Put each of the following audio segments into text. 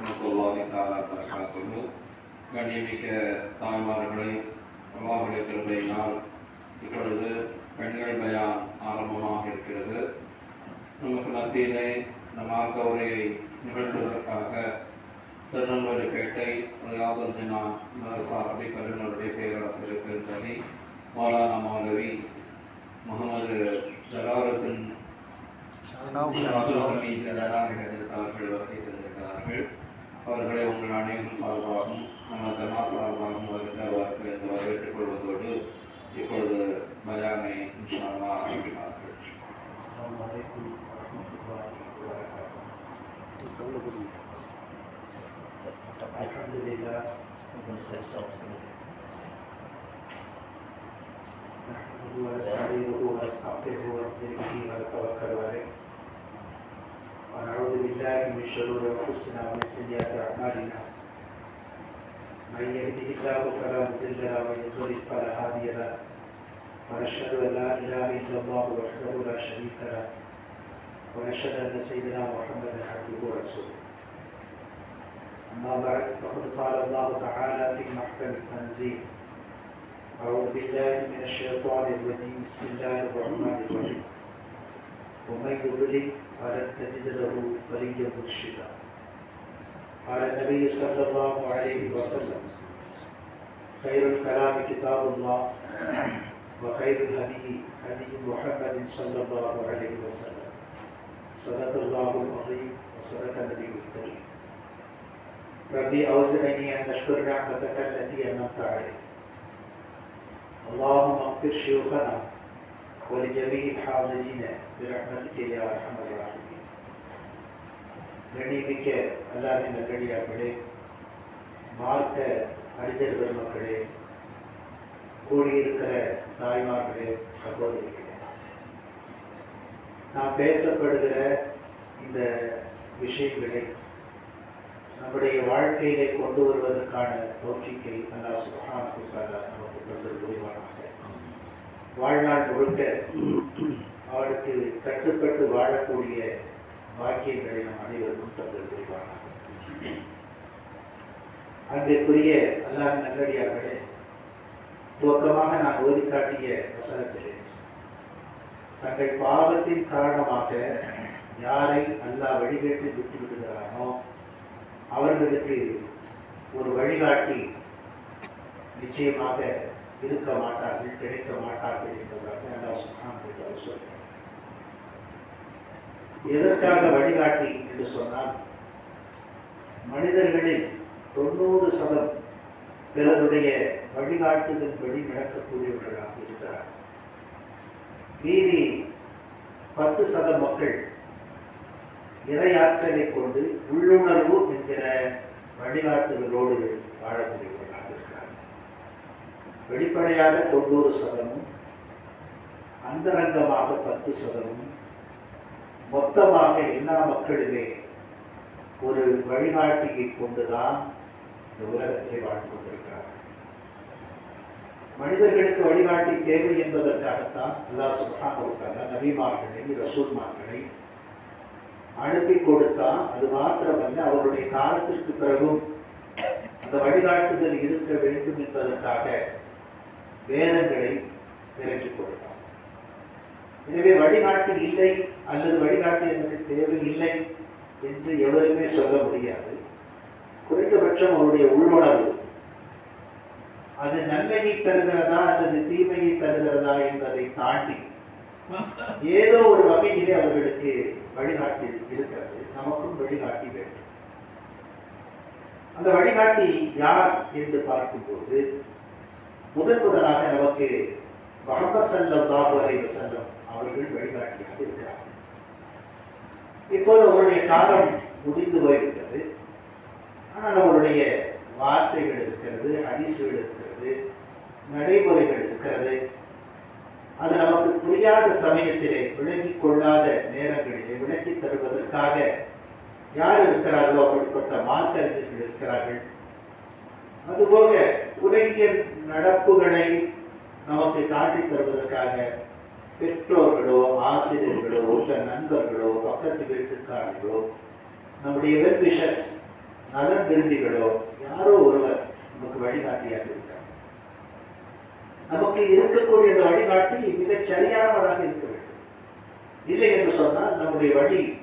ரஹமத்துல்லாஹி தாலா பரகாத்துள்ளு கண்ணியமிக்க தாய்மார்களை அல்லாஹுடைய கருதையினால் இப்பொழுது பெண்கள் பயான் ஆரம்பமாக இருக்கிறது. நமக்கு மத்தியிலே இந்த மார்க்க உரையை நிகழ்த்துவதற்காக திருநெல்வேலிப்பேட்டை ரயாதுல்ஜினா மதரசா அபி கல்லூரியுடைய பேராசிரியர் பெருந்தனி மௌலானா மாதவி முகமது ஜலாலுத்தின் அவர்கள் வகை தந்திருக்கிறார்கள். அவர்களை உங்கள் அனைவரும் சார்பாகவும் நம்ம தர்மா சார்பாகவும் வருகிற அவருக்கு இந்த வரவேற்றுக் கொள்வதோடு இப்பொழுது பயானை இன்ஷா அல்லாஹ் ஆரம்பிப்பார்கள் السلام عليكم ورحمة الله وبركاته. الحمد لله نحمده ونستعينه ونستغفره ونؤمن به ونتوكل عليه ونعوذ بالله من شرور أنفسنا ومن سيئات أعمالنا. من يهده الله فلا مضل له ومن يضلل فلا هادي له. ونشهد أن لا إله إلا الله وحده لا شريك له. ونشهد أن سيدنا محمدا عبده ورسوله. أما بعد فقد قال الله تعالى في محكم التنزيل أعوذ بالله من الشيطان الرجيم. بسم الله الرحمن الرحيم. ومن يضلل فلن تجد له وليا مرشدا. قال النبي صلى الله عليه وسلم خير الكلام كتاب الله وخير الهدي هدي محمد صلى الله عليه وسلم. صدق الله العظيم وصدق النبي الكريم. ربي أوزعني أن أشكر نعمتك التي أنعمت علي اللهم اغفر شيوخنا ولجميع الحاضرين برحمتك يا أرحم الراحمين கண்ணியமிக்க அல்லாவின் நல்லடியார்களே மார்க்க அறிஞர் பெருமக்களே கூடியிருக்கிற தாய்மார்களே சகோதரிகளே நாம் பேசப்படுகிற இந்த விஷயங்களை நம்முடைய வாழ்க்கையிலே கொண்டு வருவதற்கான தோற்றிக்கை அல்லாஹ் சுப்ஹானஹு வ தஆலா நமக்கு தந்தது புரிவானாக வாழ்நாள் முழுக்க அவருக்கு கட்டுப்பட்டு வாழக்கூடிய பாக்கியங்களை நம் அனைவருக்கும் தந்திருக்கிறார்கள் அன்றைக்குரிய அல்லாஹ் நல்லடியார்களே துவக்கமாக நான் ஓதி காட்டிய வசனத்திலே தங்கள் பாவத்தின் காரணமாக யாரை அல்லாஹ் வழிகேட்டு விட்டு விடுகிறானோ அவர்களுக்கு ஒரு வழிகாட்டி நிச்சயமாக இருக்க மாட்டார்கள் கிடைக்க மாட்டார்கள் என்பதாக அல்லா சுப்ஹானஹு சொல்கிறார் எதற்காக வழிகாட்டி என்று சொன்னால் மனிதர்களில் தொண்ணூறு சதம் பிறருடைய வழிகாட்டுதல்படி நடக்கக்கூடியவர்களாக இருக்கிறார் மீதி பத்து சத மக்கள் இறையாற்றலை கொண்டு உள்ளுணர்வு என்கிற வழிகாட்டுதலோடு வாழக்கூடியவர்கள். வெளிப்படையாக தொண்ணூறு சதமும் அந்தரங்கமாக பத்து சதமும் மொத்தமாக எல்லா மக்களுமே ஒரு வழிகாட்டியை கொண்டுதான் இந்த உலகத்திலே வாழ்ந்து கொண்டிருக்கிறார்கள். மனிதர்களுக்கு வழிகாட்டி தேவை என்பதற்காகத்தான் அல்லாஹ் சுப்ஹானஹு வ தஆலா நபிமார்களை ரசூல்மார்களை அனுப்பி கொடுத்தான். அது மாத்திரமல்ல அவருடைய காலத்திற்கு பிறகும் அந்த வழிகாட்டுதல் இருக்க வேண்டும் என்பதற்காக வேதங்களை இறக்கி கொடுத்தான் எனவே வழிகாட்டி இல்லை அல்லது வழிகாட்டி எனக்கு தேவை இல்லை என்று எவருமே சொல்ல முடியாது. குறைந்தபட்சம் அவருடைய உள்ளுணர்வு அது நன்மையை தருகிறதா அல்லது தீமையை தருகிறதா என்பதை தாண்டி ஏதோ ஒரு வகையிலே அவர்களுக்கு வழிகாட்டி இருக்கிறது. நமக்கும் வழிகாட்டி வேண்டும். அந்த வழிகாட்டி யார் என்று பார்க்கும்போது முதன் முதலாக நமக்கு முகமது ஸல்லல்லாஹு அலைஹி வஸல்லம் அவர்கள் வழிகாட்டியாக இருக்கிறார்கள். இப்போது அவருடைய காலம் முடிந்து போய்விட்டது. ஆனால் அவருடைய வார்த்தைகள் இருக்கிறது அதிசுகள் இருக்கிறது நடைமுறைகள் இருக்கிறது. அது நமக்கு புரியாத சமயத்திலே விளங்கிக் கொள்ளாத நேரங்களிலே விளக்கி தருவதற்காக யார் இருக்கிறார்களோ அப்படிப்பட்ட மார்க்கறிஞர்கள் இருக்கிறார்கள். அதுபோக உலகியல் நடப்புகளை நமக்கு காட்டித் தருவதற்காக பெற்றோர்களோ ஆசிரியர்களோ உங்கள் நண்பர்களோ பக்கத்து வீட்டுக்காரர்களோ நம்முடைய வெல் விஷஸ் நலன் விரும்பிகளோ யாரோ ஒருவர் நமக்கு வழிகாட்டியாக இருக்கார். நமக்கு இருக்கக்கூடிய அந்த வழிகாட்டி மிகச் சரியானவராக இருக்க வேண்டும். இல்லை என்று சொன்னால் நம்முடைய வழி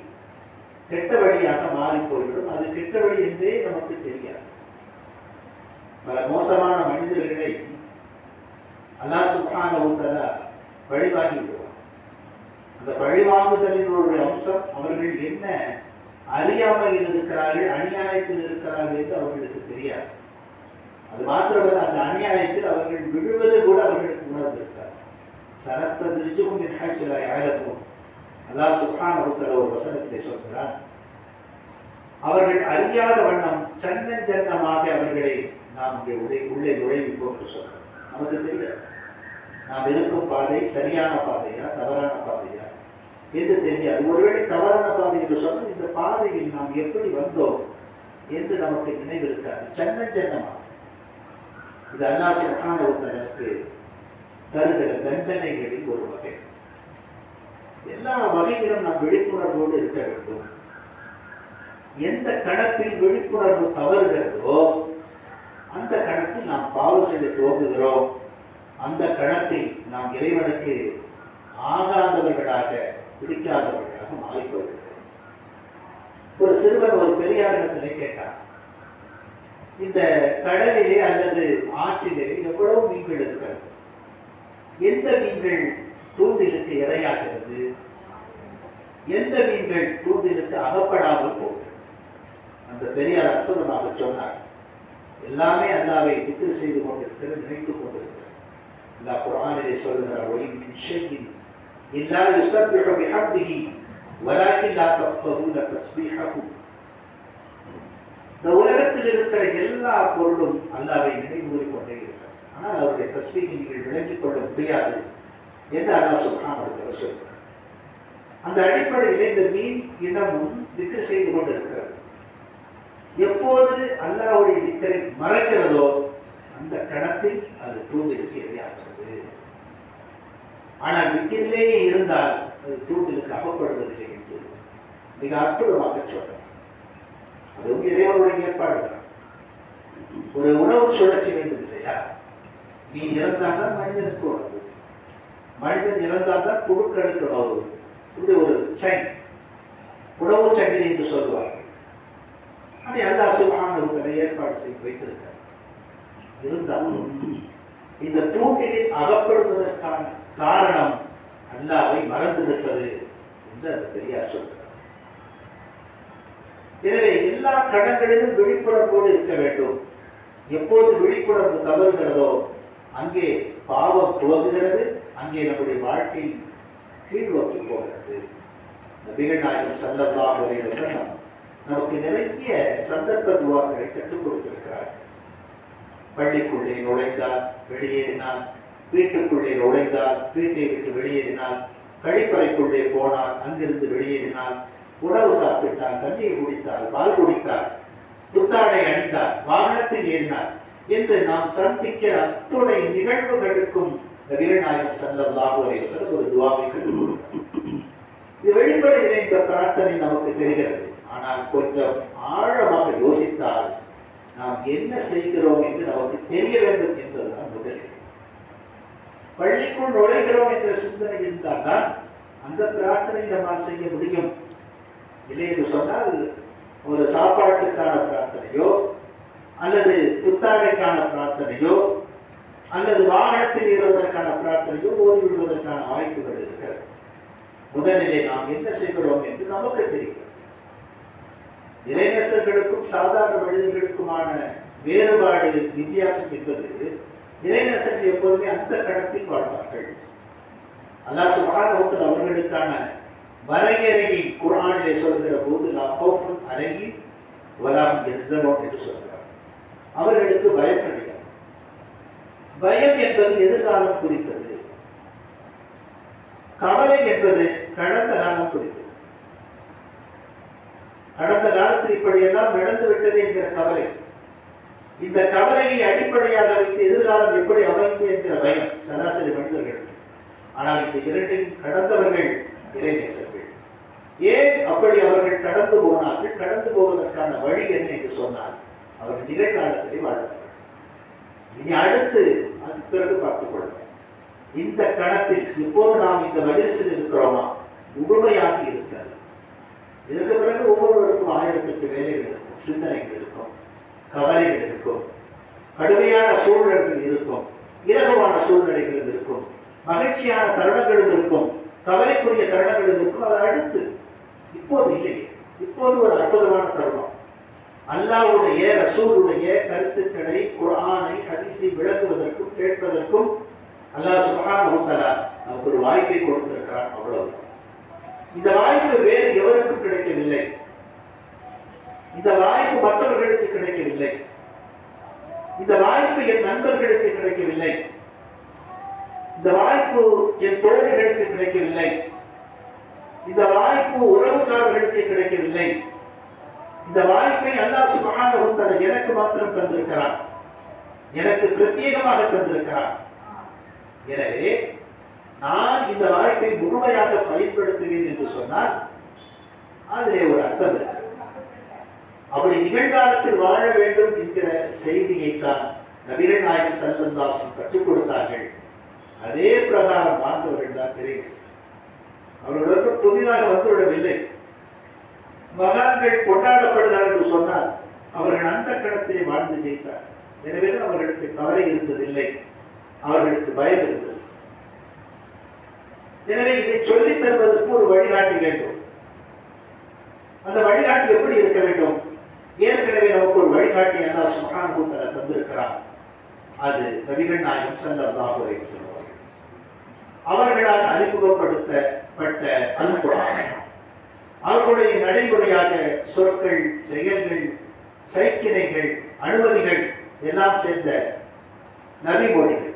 கெட்ட வழியாக மாறி போய்விடும். அது கெட்ட வழி என்றே நமக்கு தெரியாது. பல மோசமான மனிதர்களை அல்லா சுப்ஹானஹு தஆலா வழிவாங்கி விடுவார் அந்த வழிவாங்குதலினுடைய அம்சம் அவர்கள் என்ன அறியாமையில் இருக்கிறார்கள் அநியாயத்தில் இருக்கிறார்கள் என்று அவர்களுக்கு தெரியாது. அது மாத்திரமல்ல அந்த அநியாயத்தில் அவர்கள் விழுவது கூட அவர்களுக்கு உணர்ந்திருக்கார். சரஸ்த திருச்சும் சில யாரும் அல்லாஹ் சுப்ஹானஹு ஒருத்தர ஒரு வசனத்தை சொல்கிறார் அவர்கள் அறியாத வண்ணம் சன்னன் சன்னமாக அவர்களை நாம் இங்கே உள்ளே உள்ளே நுழைவிப்போம் என்று சொல்கிறோம் நமக்கு தெரியாது. நாம் இருக்கும் பாதை சரியான பாதையா தவறான பாதையா? என்று தெரியாது. ஒருவேளை தவறான பாதை என்று சொன்னால் இந்த பாதையில் நாம் எப்படி வந்தோம் என்று நமக்கு நினைவிருக்காது சன்ன சன்னமாக இது அண்ணாசியமான ஒருத்தனுக்கு தருகிற தண்டனைகளில் ஒரு வகை. எல்லா வகையிலும் நாம் விழிப்புணர்வோடு இருக்க வேண்டும். எந்த கணத்தில் விழிப்புணர்வு தவறுகிறதோ அந்த கணத்தில் நாம் பாவம் செய்ய துவங்குகிறோம் அந்த கணத்தில் நாம் இறைவனுக்கு ஆகாதவர்களாக பிடிக்காதவர்களாக மாறிக்கொள்கிறோம் ஒரு சிறுவன் ஒரு பெரியாரிடத்திலே கேட்டான் இந்த கடலிலே அல்லது ஆற்றிலே எவ்வளவு மீன்கள் இருக்கிறது எந்த மீன்கள் தூண்டிலுக்கு இரையாகிறது? எந்த மீன்கள் தூண்டிலுக்கு அகப்படாமல் போகிறது அந்த பெரியார் அற்புதமாக சொன்னார் எல்லாமே அல்லாவை திக்கு செய்து கொண்டிருக்கிற நினைத்துக் கொண்டிருக்கிறது அல்லா குரானிலே சொல்கிறார் ஒளி மின் எல்லா இல்லா யுஸப்பிஹு பிஹம்திஹி வலாக்கின் லா தஃபஹூன தஸ்பீஹஹு. இந்த உலகத்தில் இருக்கிற எல்லா பொருளும் அல்லாவை நினைவுகூறி கொண்டே இருக்கிறது ஆனால் அவருடைய தஸ்மீகை நீங்கள் விளங்கிக் கொள்ள முடியாது என்று அல்லாஹ் சுப்ஹானஹு சொல்கிறார். அந்த அடிப்படையில் இந்த மீன் இனமும் திக்கு செய்து கொண்டிருக்கிறது. எப்போது அல்லாவுடைய திக்கரை மறைக்கிறதோ அந்த கணத்தில் அது தூண்டிலுக்கு எதிராகிறது ஆனால் திக்கிலேயே இருந்தால் அது தூண்டிலுக்கு அகப்படுவதில்லை என்று மிக அற்புதமாக சொல்றார். அதுவும் இறைவனுடைய ஏற்பாடு தான். ஒரு உணவு சுழற்சி வேண்டும் இல்லையா? நீ இறந்தால்தான் மனிதனுக்கு உணவு. மனிதன் இறந்தால்தான் குழுக்களுக்கு உணவு. இப்படி ஒரு சைன். உணவு சங்கிலி என்று சொல்வார். அதை அல்லாஹ் சுபான ஏற்பாடு செய்து வைத்திருக்கிறார். இருந்தாலும் இந்த தூண்டிலில் அகப்படுவதற்கான காரணம் அல்லாவை மறந்திருப்பது என்று அந்த பெரியார் சொல்கிறார். எனவே எல்லா கடன்களிலும் விழிப்புணர்வோடு இருக்க வேண்டும். எப்போது விழிப்புணர்வு தவறுகிறதோ அங்கே பாவம் துவங்குகிறது அங்கே நம்முடைய வாழ்க்கை கீழ்நோக்கி போகிறது. நபிகள் நாயகம் சல்லல்லாஹு அலைஹி வஸல்லம் நமக்கு நிறைய சந்தர்ப்ப துவாக்களை கற்றுக் கொடுத்திருக்கிறார். பள்ளிக்குள்ளே நுழைந்தால் வெளியேறினால் வீட்டுக்குள்ளே நுழைந்தால் வீட்டை விட்டு வெளியேறினால் கழிப்பறைக்குள்ளே போனால் அங்கிருந்து வெளியேறினால் உணவு சாப்பிட்டால் தண்ணீர் குடித்தால் பால் குடித்தால் புத்தாடை அணிந்தால் வாகனத்தில் ஏறினார் என்று நாம் சந்திக்கிற அத்துணை நிகழ்வுகளுக்கும் நபிகள் நாயகம் லாபுரேசர் ஒரு துவாவை கற்றுக் இது வெளிப்படையில் இந்த பிரார்த்தனை நமக்கு தெரிகிறது. ஆனால் கொஞ்சம் ஆழமாக யோசித்தால் நாம் என்ன செய்கிறோம் என்று நமக்கு தெரிய வேண்டும் என்பதுதான் முதலில் பள்ளிக்குள் நுழைகிறோம் என்ற சிந்தனை இருந்தால்தான் அந்த பிரார்த்தனை நம்ம செய்ய முடியும். இல்லை என்று சொன்னால் ஒரு சாப்பாட்டுக்கான பிரார்த்தனையோ அல்லது புத்தாடைக்கான பிரார்த்தனையோ அல்லது வாகனத்தில் ஏறுவதற்கான பிரார்த்தனையோ ஓடிவிடுவதற்கான வாய்ப்புகள் இருக்கிறது முதலிலே நாம் என்ன செய்கிறோம் என்று நமக்கு தெரியும். இறைநேசர்களுக்கும் சாதாரண மனிதர்களுக்குமான வேறுபாடு வித்தியாசம் என்பது இறைநேசர்கள் எப்போதுமே அந்த கடத்தில் வாழ்வார்கள். அல்லாஹ் சுபானோத்தில் அவர்களுக்கான வரையறையை குரானிலே சொல்கிற போது லஃபோஃபுன் அழகி வலாம் எஸ்ஸனோன் என்று சொல்கிறார். அவர்களுக்கு பயம் கிடையாது. பயம் என்பது எதிர்காலம் குறித்தது. கவலை என்பது கடந்த காலம் குறித்தது. கடந்த காலத்தில் இப்படியெல்லாம் நடந்து விட்டது என்கிற கவலை. இந்த கவலையை அடிப்படையாக வைத்து எதிர்காலம் எப்படி அமைப்பு என்கிற பயம் சராசரி மனிதர்கள். ஆனால் இந்த இரண்டையும் கடந்தவர்கள் இறைநேசர்கள். ஏன் அப்படி அவர்கள் கடந்து போனார்கள்? கடந்து போவதற்கான வழி என்ன என்று சொன்னால் அவர்கள் நிகழ்காலத்திலே வாழ்ந்தார்கள் இனி அடுத்து அது பிறகு பார்த்துக் கொள்ளுங்கள். இந்த கணத்தில் இப்போது நாம் இந்த வயசில் இருக்கிறோமா? முழுமையாக இருக்கிறது. இதற்கு பிறகு ஒவ்வொருவருக்கும் ஆயிரத்தெட்டு வேலைகள் இருக்கும் சிந்தனைகள் இருக்கும் கவலைகள் இருக்கும் கடுமையான சூழ்நிலைகள் இருக்கும் இலகுவான சூழ்நிலைகள் இருக்கும் மகிழ்ச்சியான தருணங்களும் இருக்கும் கவலைக்குரிய தருணங்களும் இருக்கும். அதை அடுத்து இப்போது இல்லை. இப்போது ஒரு அற்புதமான தருணம். அல்லாவுடைய ரசூலுடைய கருத்துக்களை குரானை ஹதீஸை விளக்குவதற்கும் கேட்பதற்கும் அல்லாஹ் சுப்ஹானஹு தஆலா நமக்கு ஒரு வாய்ப்பை கொடுத்திருக்கிறான் அவ்வளவு இந்த வாய்ப்பு வேறு எவருக்கும் கிடைக்கவில்லை. இந்த வாய்ப்பு மற்றவர்களுக்கு கிடைக்கவில்லை. இந்த வாய்ப்பு என் நண்பர்களுக்கு கிடைக்கவில்லை. இந்த வாய்ப்பு என் தோழர்களுக்கு கிடைக்கவில்லை. இந்த வாய்ப்பு உறவுக்காரர்களுக்கு கிடைக்கவில்லை. இந்த வாய்ப்பை அல்லாஹ் சுபஹானஹு தஆலா எனக்கு மாத்திரம் தந்திருக்கிறார் எனக்கு பிரத்யேகமாக தந்திருக்கிறார் எனவே நான் இந்த வாய்ப்பை முழுமையாக பயன்படுத்துவேன் என்று சொன்னால் அதிலே ஒரு அர்த்தம் இருக்கு. அப்படி நிகழ்காலத்தில் வாழ வேண்டும் என்கிற செய்தியைத்தான் நவீன நாயகம் சல்லந்தாசன் கற்றுக் கொடுத்தார்கள். அதே பிரகாரம் வாழ்ந்தவர்கள் தான் திரேஸ் அவர்களுக்கு புதிதாக வந்துவிடவில்லை. மகான்கள் கொண்டாடப்படுகிறார் என்று சொன்னால் அவர்கள் அந்த கடத்திலே வாழ்ந்து ஜெயித்தார். எனவே அவர்களுக்கு கவலை இருந்ததில்லை. அவர்களுக்கு பயம் இருந்தது. எனவே இதை சொல்லித் தருவதற்கு ஒரு வழிகாட்டி வேண்டும். அந்த வழிகாட்டி எப்படி இருக்க வேண்டும்? ஏற்கனவே நமக்கு ஒரு வழிகாட்டி அல்லா சுப்ஹானஹு தஆலா தந்திருக்கிறார் அது நபிகள் நாயகம் ஸல்லல்லாஹு அலைஹி வஸல்லம் அவர்களால் அறிமுகப்படுத்தப்பட்ட அனுப்புறாங்க அவர்களுடைய நடைமுறையாக சொற்கள் செயல்கள் சைக்கிரைகள் அனுமதிகள் எல்லாம் சேர்ந்த நபிமொழிகள்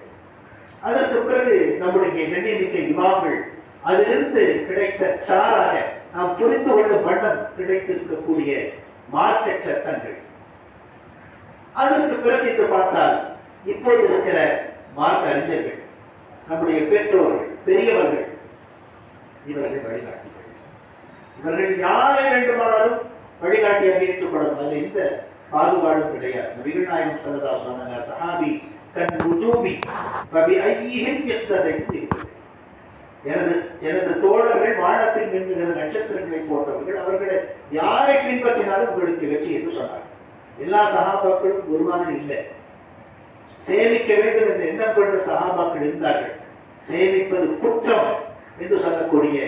அதற்கு பிறகு நம்முடைய கண்ணியமிக்க இமாம்கள் அதிலிருந்து கிடைத்த சாராக நாம் புரிந்து கொள்ளும் வண்ணம் கிடைத்திருக்கக்கூடிய மார்க்க சட்டங்கள். அதற்கு பிறகு என்று பார்த்தால் இப்போது இருக்கிற மார்க்க அறிஞர்கள் நம்முடைய பெற்றோர்கள் பெரியவர்கள் இவர்கள் வழிகாட்டிகள். இவர்கள் யாரை வேண்டுமானாலும் வழிகாட்டியாக ஏற்றுக்கொள்ளலாம். அதில் எந்த பாகுபாடும் கிடையாது. நபிகள் நாயகம் சல்லா சொன்னாங்க சஹாபி கண் ருஜூபி பபி ஐயிஹிம் எத்ததைத்து எனது எனது தோழர்கள் வானத்தில் மின்னுகிற நட்சத்திரங்களை போன்றவர்கள் அவர்களை யாரை பின்பற்றினாலும் உங்களுக்கு வெற்றி என்று சொன்னார் எல்லா சகாபாக்களும் ஒரு மாதிரி இல்லை. சேமிக்க வேண்டும் என்று எண்ணம் கொண்ட சகாபாக்கள் இருந்தார்கள். சேமிப்பது குற்றம் என்று சொல்லக்கூடிய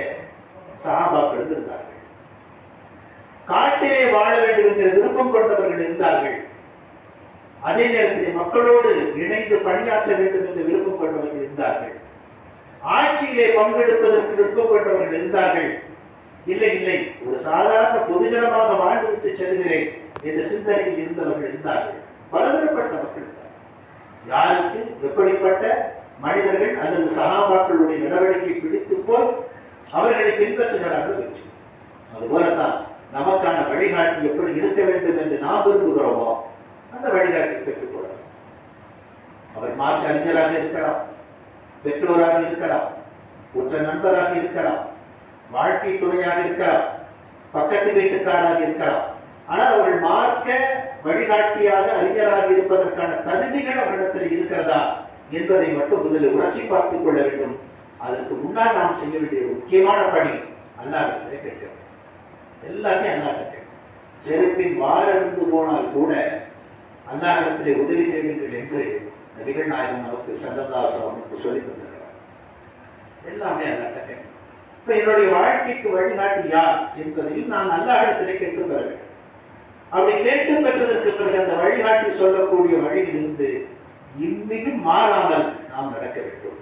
சகாபாக்களும் இருந்தார்கள். காட்டிலே வாழ வேண்டும் என்ற விருப்பம் கொண்டவர்கள் இருந்தார்கள். அதே நேரத்தில் மக்களோடு இணைந்து பணியாற்ற வேண்டும் என்று விருப்பம் கொண்டவர்கள் இருந்தார்கள். ஆட்சியிலே பங்கெடுப்பதற்கு விருப்பம் கொண்டவர்கள் இருந்தார்கள். இல்லை இல்லை ஒரு சாதாரண பொதுஜனமாக வாழ்ந்துவிட்டு செல்கிறேன் என்ற சிந்தனையில் இருந்தவர்கள் இருந்தார்கள். பலதரப்பட்ட மக்கள் யாருக்கு எப்படிப்பட்ட மனிதர்கள் அல்லது சகாபாக்களுடைய நடவடிக்கை பிடித்து போய் அவர்களை பின்பற்றுகிறார்கள் வெற்றி அதுபோலத்தான் நமக்கான வழிகாட்டி எப்படி இருக்க வேண்டும் என்று நாம் விரும்புகிறோமோ அந்த வழிகாட்டி பெற்றுக்கொள்ளலாம் அவர் மார்க்க அறிஞராக இருக்கலாம் பெற்றோராக இருக்கலாம் உற்ற நண்பராக இருக்கலாம் வாழ்க்கை துணையாக இருக்கலாம் பக்கத்து வீட்டுக்காராக இருக்கலாம் ஆனால் அவர்கள் மார்க்க வழிகாட்டியாக அறிஞராக இருப்பதற்கான தகுதிகள் அவரிடத்தில் இருக்கிறதா என்பதை மட்டும் முதலில் உரசி பார்த்துக் கொள்ள வேண்டும். அதற்கு முன்னால் நாம் செய்ய வேண்டிய முக்கியமான பணி அல்லாவிடத்திலே கேட்க வேண்டும் எல்லாத்தையும் அல்லாட்ட கேட்கும். செருப்பின் வாரிருந்து போனால் கூட அல்லாஹிடத்திலே உதவி தேடுங்கள் என்று நபிகள் நாயகம் நமக்கு சந்தந்தாசம் அவனுக்கு சொல்லி தந்திருக்கிறார் எல்லாமே அல்லாட்ட கேட்கும் இப்போ என்னுடைய வாழ்க்கைக்கு வழிகாட்டி யார் என்பதையும் நான் அல்லாஹிடத்திலே கேட்டு பெற வேண்டும். அப்படி கேட்டு பெற்றதற்கு பிறகு அந்த வழிகாட்டி சொல்லக்கூடிய வழியிலிருந்து இன்னைக்கும் மாறாமல் நாம் நடக்க வேண்டும்.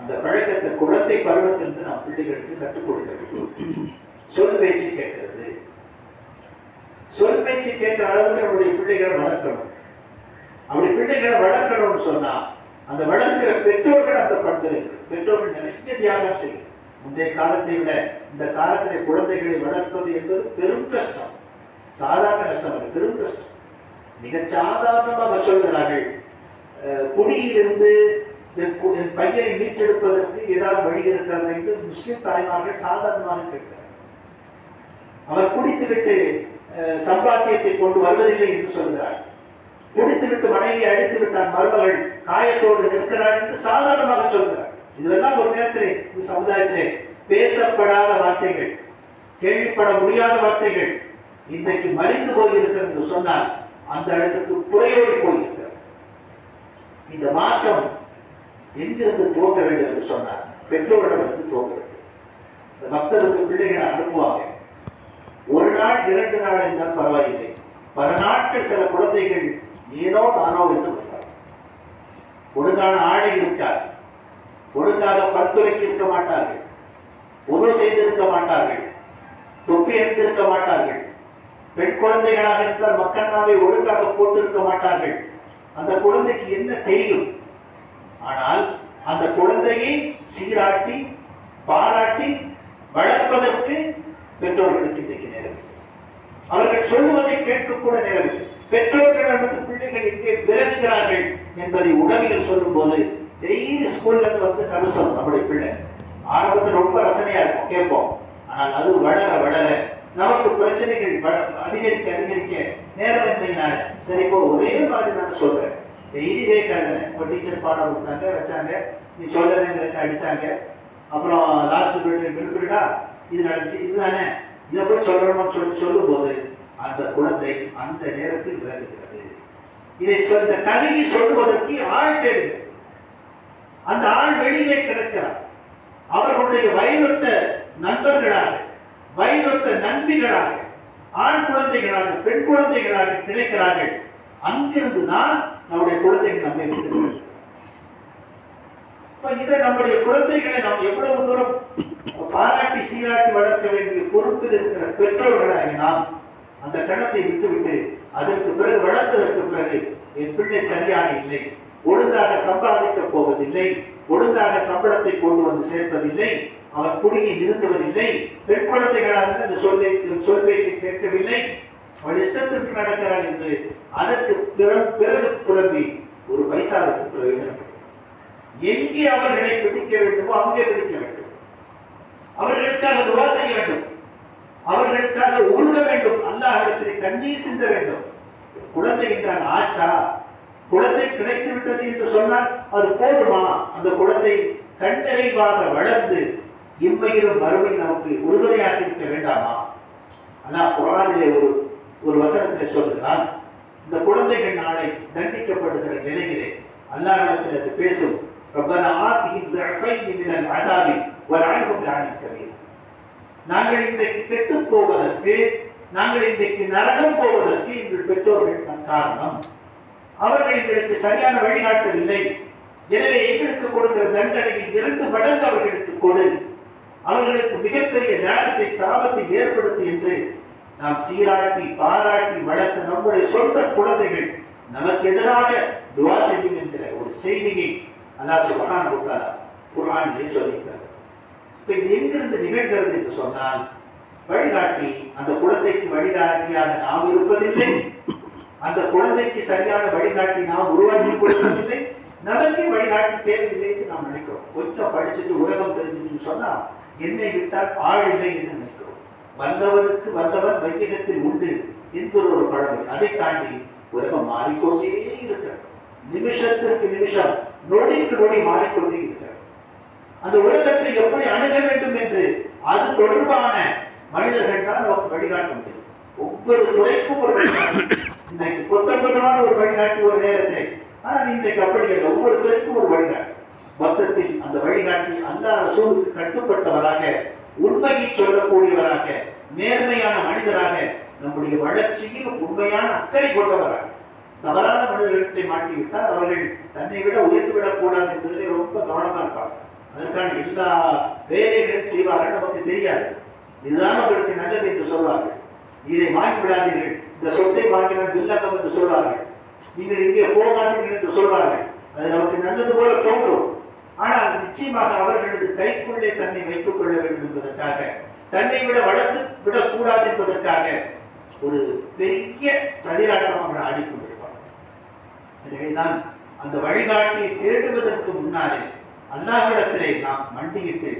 அந்த பழக்கத்தை குழந்தை பருவத்திலிருந்து நாம் பிள்ளைகளுக்கு கற்றுக் கொடுக்க வேண்டும். சொல் பேச்சு கேட்கிறது. பேச்சு கேட்கிற அளவுக்கு நம்முடைய பிள்ளைகளை வளர்க்கணும். அப்படி பிள்ளைகளை வளர்க்கணும்னு சொன்னா அந்த வளர்க்கிற பெற்றோர்கள் அந்த பண்பு பெற்றோர்கள் நிறைய தியாகம் செய்யும். முந்தைய காலத்தை விட இந்த காலத்திலே குழந்தைகளை வளர்ப்பது என்பது பெரும் கஷ்டம். சாதாரண கஷ்டம் அல்ல, பெரும் கஷ்டம். மிக சாதாரணமாக சொல்கிறார்கள் குடியிலிருந்து என் கு- பையனை மீட்டெடுப்பதற்கு ஏதாவது வழி இருக்கிறது என்று முஸ்லிம் தாய்மார்கள் சாதாரணமாக கேட்கிறார் அவர் குடித்துவிட்டு சம்பாத்தியத்தை கொண்டு வருவதில்லை என்று சொல்கிறார். குடித்துவிட்டு மனைவி அடித்து விட்டான் மருமகள் காயத்தோடு நிற்கிறாள் என்று சாதாரணமாக சொல்கிறார். இதெல்லாம் ஒரு நேரத்திலே இந்த சமுதாயத்திலே பேசப்படாத வார்த்தைகள் கேள்விப்பட முடியாத வார்த்தைகள் இன்றைக்கு மலிந்து போயிருக்கிறது என்று சொன்னால் அந்த அளவுக்கு குறையோடு போயிருக்கிறது. இந்த மாற்றம் எங்கிருந்து துவங்க வேண்டும் என்று சொன்னார் பெற்றோரிடமிருந்து துவங்க வேண்டும். இந்த பக்தருக்கு பிள்ளைகளை அனுப்புவாங்க ஒரு நாள் இரண்டு நாள் என்றால் பரவாயில்லை. பல நாட்கள் சில குழந்தைகள் ஏனோ தானோ என்று ஒழுங்கான ஆடை இருக்காது. ஒழுங்காக பல்துறைக்கு இருக்க மாட்டார்கள். உதவு செய்திருக்க மாட்டார்கள். தொப்பி எடுத்திருக்க மாட்டார்கள். பெண் குழந்தைகளாக இருந்தால் மக்கண்ணாவை ஒழுங்காக போட்டிருக்க மாட்டார்கள். அந்த குழந்தைக்கு என்ன தெரியும்? ஆனால் அந்த குழந்தையை சீராட்டி பாராட்டி வளர்ப்பதற்கு பெற்றோர்களுக்கு இன்றைக்கு நேரம் அவர்கள் சொல்லுவதை கேட்கக்கூட பெற்றோர்கள் என்ற பிள்ளைகள் எங்கே விலகுகிறார்கள் என்பதை உணவியில் சொல்லும் போது டெய்லி ஸ்கூல்ல இருந்து வந்து கதை சொல்லும் நம்முடைய பிள்ளை. ஆரம்பத்தில் ரொம்ப ரசனையா இருக்கும் கேட்போம். ஆனால் அது வளர வளர நமக்கு பிரச்சனைகள் அதிகரிக்க அதிகரிக்க நேரமின்மையினால சரி இப்போ ஒரே மாதிரி நான் சொல்றேன். டெய்லி இதே கதை. ஒரு டீச்சர் பாடம் கொடுத்தாங்க வச்சாங்க. நீ சொல்லலைங்களுக்கு அடிச்சாங்க. அப்புறம் லாஸ்ட் பீரியட் இது நடந்துச்சு இதுதானே? இதை போய் சொல்லணும்னு சொல்லி சொல்லும்போது அந்த குழந்தை அந்த நேரத்தில் விளங்குகிறது. இதை சொல் இந்த கதையை சொல்வதற்கு ஆள் தேடுகிறது. அந்த ஆள் வெளியே கிடக்கிறார். அவர்களுடைய வயதொத்த நண்பர்களாக வயதொத்த நண்பிகளாக ஆண் குழந்தைகளாக பெண் குழந்தைகளாக கிடைக்கிறார்கள். அங்கிருந்து தான் நம்முடைய குழந்தைகள் நம்மை விட்டு இதை நம்முடைய குழந்தைகளை நாம் எவ்வளவு தூரம் பாராட்டி சீராட்டி வளர்க்க வேண்டிய பொறுப்பில் இருக்கிற பெற்றோர்களாகி நாம் அந்த கணத்தை விட்டுவிட்டு அதற்கு பிறகு வளர்த்ததற்கு பிறகு என் பிள்ளை சரியாக இல்லை ஒழுங்காக சம்பாதிக்க போவதில்லை ஒழுங்காக சம்பளத்தை கொண்டு வந்து சேர்ப்பதில்லை அவர் குடியை நிறுத்துவதில்லை பெண் குழந்தைகளாக அந்த சொல்லை சொல் பேச்சை கேட்கவில்லை. அவள் இஷ்டத்திற்கு நடக்கிறாள் என்று அதற்கு பிறகு பிறகு புலம்பி ஒரு பைசாவுக்கு பிரயோஜனம் எங்கே அவர்களை பிடிக்க வேண்டுமோ அங்கே பிடிக்க வேண்டும். அவர்களுக்காக துவா செய்ய வேண்டும். அவர்களுக்காக உருக வேண்டும். அல்லாஹிடத்தில் கண்ணீர் சிந்த வேண்டும். குழந்தை என்றால் ஆச்சா? குழந்தை கிடைத்து விட்டது என்று சொன்னால் அது போதுமா? அந்த குழந்தை கண்டறிவாக வளர்ந்து இம்மையிலும் மறுமை நமக்கு உறுதுணையாக இருக்க வேண்டாமா? அல்லாஹ் குரானிலே ஒரு ஒரு வசனத்தை சொல்கிறான் இந்த குழந்தைகள் நாளை தண்டிக்கப்படுகிற நிலையிலே அல்லாஹிடத்தில் அது பேசும். ربنا آتهم ضعفين من العذاب والعنهم لعنا كبيرا நாங்கள் இன்றைக்கு கெட்டு போவதற்கு நாங்கள் இன்றைக்கு நரகம் போவதற்கு எங்கள் பெற்றோர்கள் தான் காரணம் அவர்கள் எங்களுக்கு சரியான வழிகாட்டவில்லை எனவே எங்களுக்கு கொடுக்கிற தண்டனையில் இரண்டு மடங்கு அவர்களுக்கு கொடு அவர்களுக்கு மிகப்பெரிய ஞானத்தை சாபத்தை ஏற்படுத்து என்று நாம் சீராட்டி பாராட்டி வளர்த்த நம்முடைய சொந்த குழந்தைகள் நமக்கு எதிராக துவா செய்யும் என்கிற ஒரு செய்தியை அல்லா சுபஹானஹு வ குரானிலே குர்ஆனிலே இப்போ இது எங்கிருந்து நிகழ்கிறது என்று சொன்னால் வழிகாட்டி அந்த குழந்தைக்கு வழிகாட்டியாக நாம் இருப்பதில்லை. அந்த குழந்தைக்கு சரியான வழிகாட்டி நாம் உருவாக்கி கொடுப்பதில்லை. நமக்கு வழிகாட்டி தேவையில்லை என்று நாம் நினைக்கிறோம். கொஞ்சம் படிச்சுட்டு உலகம் தெரிஞ்சுன்னு சொன்னா என்னை விட்டால் ஆள் இல்லை என்று நினைக்கிறோம். வந்தவனுக்கு வந்தவன் வையகத்தில் உண்டு என்கிற ஒரு பழமொழி. அதை தாண்டி உலகம் மாறிக்கொண்டே இருக்கிறது. நிமிஷத்திற்கு நிமிஷம் நொடிக்கு நொடி மாறிக்கொண்டே இருக்கிறது அந்த உலகத்தை எப்படி அணுக வேண்டும் என்று அது தொடர்பான மனிதர்கள் தான் நமக்கு வழிகாட்ட முடியும். ஒவ்வொரு துறைக்கும் ஒரு வழிகாட்டி. புத்தம்பதமான ஒரு வழிகாட்டி ஒரு நேரத்தை. ஆனால் இன்றைக்கு அப்படி இல்லை. ஒவ்வொரு துறைக்கும் ஒரு வழிகாட்டி. மொத்தத்தில் அந்த வழிகாட்டி அந்த சூழலுக்கு கட்டுப்பட்டவராக உண்மையை சொல்லக்கூடியவராக நேர்மையான மனிதராக நம்முடைய வளர்ச்சியில் உண்மையான அக்கறை கொண்டவராக. தவறான மனிதர்களிடத்தை மாட்டிவிட்டால் அவர்கள் தன்னை விட உயர்ந்து விடக்கூடாது என்பதிலே ரொம்ப கவனமாக இருப்பாங்க. அதற்கான எல்லா வேலைகளையும் செய்வார்கள். நமக்கு தெரியாது. இதுதான் உங்களுக்கு நல்லது என்று சொல்வார்கள். இதை வாங்கி விடாதீர்கள் இந்த சொத்தை வாங்கினால் வில்லகம் என்று சொல்வார்கள். நீங்கள் இங்கே போகாதீர்கள் என்று சொல்வார்கள். அது நமக்கு நல்லது போல தோன்றும். ஆனால் நிச்சயமாக அவர்களது கைக்குள்ளே தன்னை வைத்துக் கொள்ள வேண்டும் என்பதற்காக தன்னை விட வளர்த்து விடக்கூடாது என்பதற்காக ஒரு பெரிய சதிராட்டம் அவர்கள் ஆடிக்கொண்டு எனவேதான் அந்த வழிகாட்டியை தேடுவதற்கு முன்னாலே அல்லாவிடத்திலே நாம் மண்டியிட்டு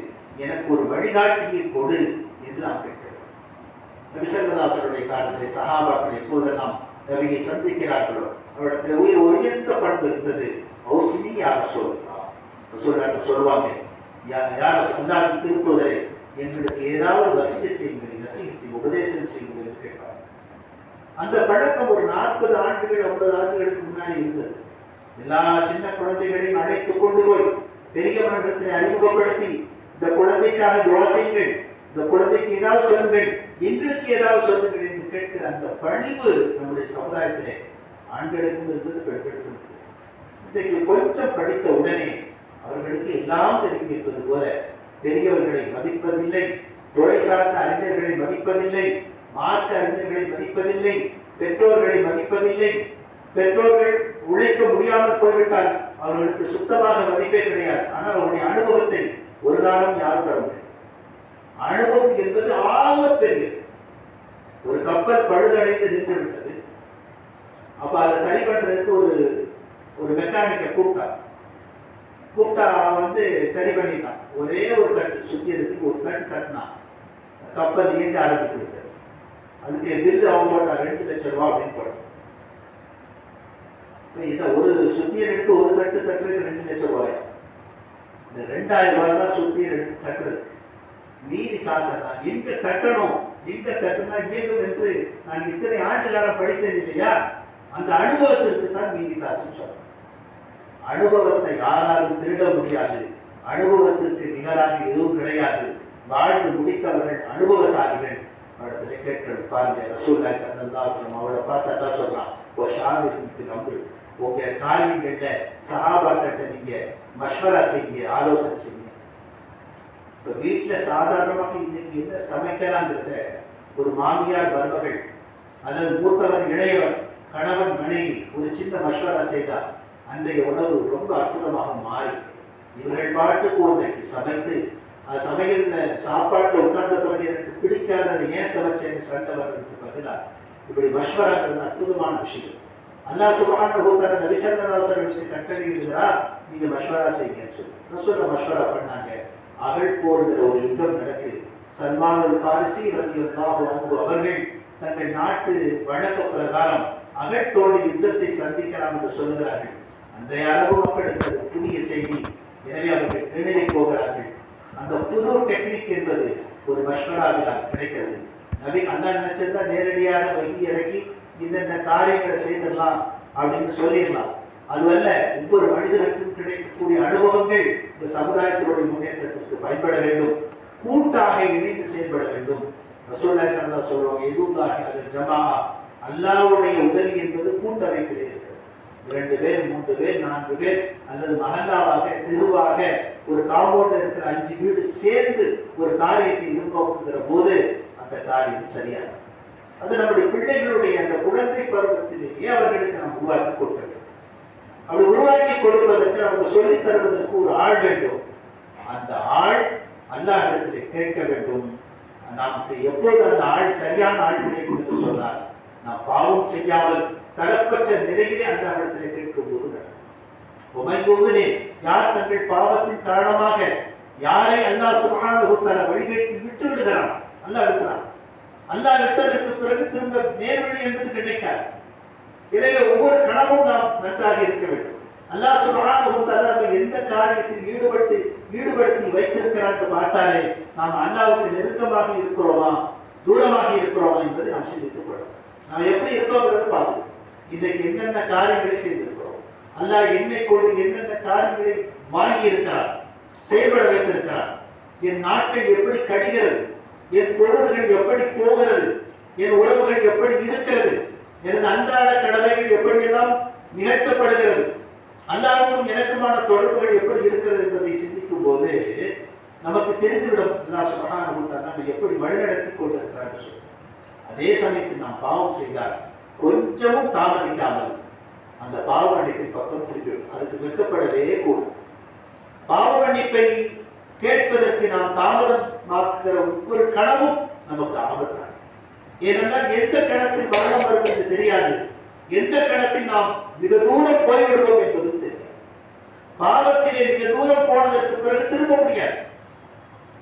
எனக்கு ஒரு வழிகாட்டியை கொடு என்று நாம் கேட்கிறோம். நபிசல்லாசருடைய காலத்தில் சகாபாக்கள் எப்போதெல்லாம் நபியை சந்திக்கிறார்களோ அவரிடத்தில் உயிர் உயர்ந்த பண்பு இருந்தது. ஔசினி யார சொல்லலாம் சொல்றாங்க சொல்லுவாங்க யார் யார சொன்னாலும் திருப்புவதே எங்களுக்கு ஏதாவது வசிக்க செய்யுங்கள் நசிக செய்யும் உபதேசம் செய்யுங்கள் என்று கேட்பாங்க. அந்த பழக்கம் ஒரு நாற்பது ஆண்டுகள் ஐம்பது ஆண்டுகளுக்கு முன்னாடி இருந்தது. எல்லா சின்ன குழந்தைகளையும் அழைத்து கொண்டு போய் பெரியவனிடத்தில் அறிமுகப்படுத்தி இந்த குழந்தைக்காக துவா இந்த குழந்தைக்கு ஏதாவது சொல்லுங்கள் எங்களுக்கு ஏதாவது சொல்லுங்கள் என்று கேட்கிற அந்த பணிவு நம்முடைய சமுதாயத்திலே ஆண்களுக்கும் இருந்தது பெண்களுக்கும் இருந்தது. இன்றைக்கு கொஞ்சம் படித்த உடனே அவர்களுக்கு எல்லாம் தெரிந்திருப்பது போல பெரியவர்களை மதிப்பதில்லை துறை சார்ந்த அறிஞர்களை மதிப்பதில்லை மார்க்க அறிஞர்களை மதிப்பதில்லை பெற்றோர்களை மதிப்பதில்லை. பெற்றோர்கள் உழைக்க முடியாமல் போய்விட்டால் அவர்களுக்கு சுத்தமாக மதிப்பே கிடையாது. ஆனால் அவருடைய அனுபவத்தை ஒரு காலம் யாரும் பெற முடியாது. அனுபவம் என்பது ஆக பெரியது. ஒரு கப்பல் பழுதடைந்து நின்று விட்டது. அப்ப அதை சரி பண்றதுக்கு ஒரு ஒரு மெக்கானிக்கை கூப்பிட்டான் கூப்பிட்டா. அவன் வந்து சரி பண்ணிட்டான். ஒரே ஒரு தட்டு சுத்தியதுக்கு ஒரு தட்டு தட்டினான். கப்பல் இயங்க ஆரம்பித்து விட்டது. அதுக்கு பில்லு அவங்க போட்டா ரெண்டு லட்சம் ரூபா அப்படின்னு போட்டான் இதை ஒரு சுத்தியல் எடுத்து ஒரு தட்டு தட்டுறதுக்கு ரெண்டு லட்சம் ரூபாயா? இந்த ரெண்டாயிரம் ரூபாய் தான் சுத்தியல் எடுத்து தட்டுறது. மீதி காசை தான் எங்க தட்டணும்? எங்க தட்டுனா இயங்கும் என்று நான் இத்தனை ஆண்டுகாலம் படித்தேன் இல்லையா? அந்த அனுபவத்திற்கு தான் மீதி காசுன்னு சொல்றேன். அனுபவத்தை யாராலும் திருட முடியாது. அனுபவத்திற்கு நிகராக எதுவும் கிடையாது. வாழ்ந்து முடித்தவர்கள் அனுபவசாலிகள். அதை கேட்கணும் பாருங்க ரசூல்லாய் சல்லாஸ்லம் அவளை பார்த்தா தான் சொல்றான் ஓ ஷாமிக்கு நம்பு உங்க காரியங்கள்ல சஹாபாக்கிட்ட நீங்க மஷ்வரா செய்யுங்க ஆலோசனை செய்யுங்க. இப்போ வீட்டில் சாதாரணமாக இன்னைக்கு என்ன சமைக்கலாங்கிறத ஒரு மாமியார் மருமகள் அதாவது மூத்தவர் இளையவர் கணவன் மனைவி ஒரு சின்ன மஷ்வரா செய்தால் அன்றைய உணவு ரொம்ப அற்புதமாக மாறி. இவர்கள் பாட்டுக்கு ஒன்றைக்கு சமைத்து அது சமையலில் சாப்பாட்டில் உட்கார்ந்த பிறகு எனக்கு பிடிக்காதது ஏன் சமைச்சேன்னு சண்டை வர்றதுக்கு பதிலாக இப்படி மஷ்வராங்கிறது அற்புதமான விஷயம். அல்லாஹ் சுபஹான ஹோத்தார நபிசல்லாசர்களுக்கு கட்டளையிடுகிறார்? நீங்க மஷ்வரா செய்யுங்கன்னு சொல்லி. ரசூல மஷ்வரா பண்ணாங்க. அகழ் போருங்கிற ஒரு யுத்தம் நடக்கு சல்மான் பாரிசி ரலியல்லாஹு அவர்கள் தங்கள் நாட்டு வழக்க பிரகாரம் அகழ்த்தோடு யுத்தத்தை சந்திக்கலாம் என்று சொல்கிறார்கள் அன்றைய அரபு மக்களுக்கு புதிய செய்தி. எனவே அவர்கள் திருநிலை போகிறார்கள். அந்த புது டெக்னிக் என்பது ஒரு மஷ்வராவினால் கிடைக்கிறது. நபி அண்ணா நினைச்சிருந்தா நேரடியாக வங்கி இறக்கி இந்தந்த காரியங்களை செய்திடலாம் அப்படின்னு சொல்லிடலாம். அதுவல்ல ஒவ்வொரு மனிதனுக்கும் கிடைக்கக்கூடிய அனுபவங்கள் இந்த சமுதாயத்தினுடைய முன்னேற்றத்திற்கு பயன்பட வேண்டும். கூட்டாக இணைந்து செயல்பட வேண்டும். ரசோல்லா சந்தா சொல்லுவாங்க எதுவும் அது ஜமா அல்லாவுடைய உதவி என்பது கூட்டமைப்பிலே இருக்கிறது. இரண்டு பேர் மூன்று பேர் நான்கு பேர் அல்லது மகந்தாவாக தெருவாக ஒரு காம்பவுண்ட் இருக்கிற அஞ்சு வீடு சேர்ந்து ஒரு காரியத்தை எதிர்நோக்குகிற போது அந்த காரியம் சரியாக அது நம்முடைய பிள்ளைகளுடைய அந்த குழந்தை பருவத்திலேயே அவர்களுக்கு நாம் உருவாக்கி கொடுக்க வேண்டும் அப்படி உருவாக்கி கொடுப்பதற்கு நமக்கு சொல்லித் தருவதற்கு ஒரு ஆள் வேண்டும். அந்த ஆள் அல்லாஹிடத்திலே கேட்க வேண்டும். நமக்கு எப்போது அந்த ஆள் சரியான ஆள் கிடைக்கும் என்று சொன்னார் நாம் பாவம் செய்யாமல் தரப்பட்ட நிலையிலே அல்லாஹிடத்திலே கேட்கும் போது உமையோதிலே யார் தங்கள் பாவத்தின் காரணமாக யாரை அல்லாஹ் சுப்ஹானஹு தஆலா வழிகேட்டி விட்டு விடுகிறான் அல்லாஹ் விட்டுறான். அல்லாஹ் விட்டதற்கு பிறகு திரும்ப நேர்வழி என்பது கிடைக்காது. எனவே ஒவ்வொரு கனவும் நாம் நன்றாக இருக்க வேண்டும். அல்லாஹ் சுப்ஹானஹு தஆலா நம்மை எந்த காரியத்தில் ஈடுபட்டு ஈடுபடுத்தி வைத்திருக்கிறான் என்று பார்த்தாலே நாம் அல்லாவுக்கு நெருக்கமாக இருக்கிறோமா தூரமாக இருக்கிறோமா என்பதை நாம் சிந்தித்துக் கொள்ளலாம் நாம் எப்படி இருக்கோங்கிறது பார்த்துக்கணும். இன்றைக்கு என்னென்ன காரியங்களை செய்திருக்கிறோம்? அல்லாஹ் என்னை கொண்டு என்னென்ன காரியங்களை வாங்கி இருக்கிறார் செயல்பட வைத்திருக்கிறார் என் நாட்கள் எப்படி கடிகிறது? என் பொழுதுகள் எப்படி போகிறது? என் உறவுகள் எப்படி இருக்கிறது? எனது அன்றாட கடமைகள் எப்படியெல்லாம் நிகழ்த்தப்படுகிறது? அல்லாருக்கும் எனக்குமான தொடர்புகள் எப்படி இருக்கிறது என்பதை சிந்திக்கும் போது நமக்கு தெரிந்துவிடும். அல்லா சுபஹானஹு நம்ம எப்படி வழிநடத்தி கொண்டிருக்கிறார் சொல்லி அதே சமயத்தில் நாம் பாவம் செய்தால் கொஞ்சமும் தாமதிக்காமல் அந்த பாவ மன்னிப்பின் பக்கம் திரும்பிவிடும் அதுக்கு வெட்கப்படவே கூடும் பாவ மன்னிப்பை கேட்பதற்கு நாம் தாமதமாக்குகிற ஒவ்வொரு கணமும் நமக்கு ஆபத்தான். ஏனென்றால் எந்த கணத்தில் மரணம் வரும் என்று தெரியாது. எந்த கணத்தில் நாம் மிக தூரம் போய்விடுவோம் என்பதும் தெரியாது. பாவத்திலே மிக தூரம் போனதற்கு பிறகு திரும்ப முடியாது.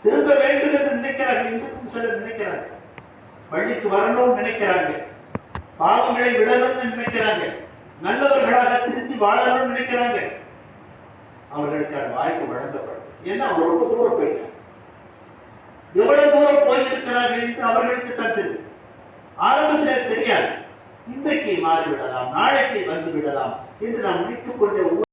திரும்ப வேண்டும் என்று நினைக்கிறார்கள். இந்துக்கும் சிலர் நினைக்கிறார்கள். பள்ளிக்கு வரணும்னு நினைக்கிறாங்க பாவங்களை விடணும்னு நினைக்கிறாங்க. நல்லவர்களாக திருத்தி வாழணும்னு நினைக்கிறாங்க. அவர்களுக்கான வாய்ப்பு வழங்கப்படுது ஏன்னா அவங்க ரொம்ப தூரம் போயிட்டாங்க. எவ்வளவு தூரம் போயிருக்கிறார்கள் என்று அவர்களுக்கு தந்தது. ஆரம்பத்தில் தெரியாது. இன்றைக்கு மாறிவிடலாம் நாளைக்கு வந்து விடலாம் என்று நாம் முடித்துக் கொண்ட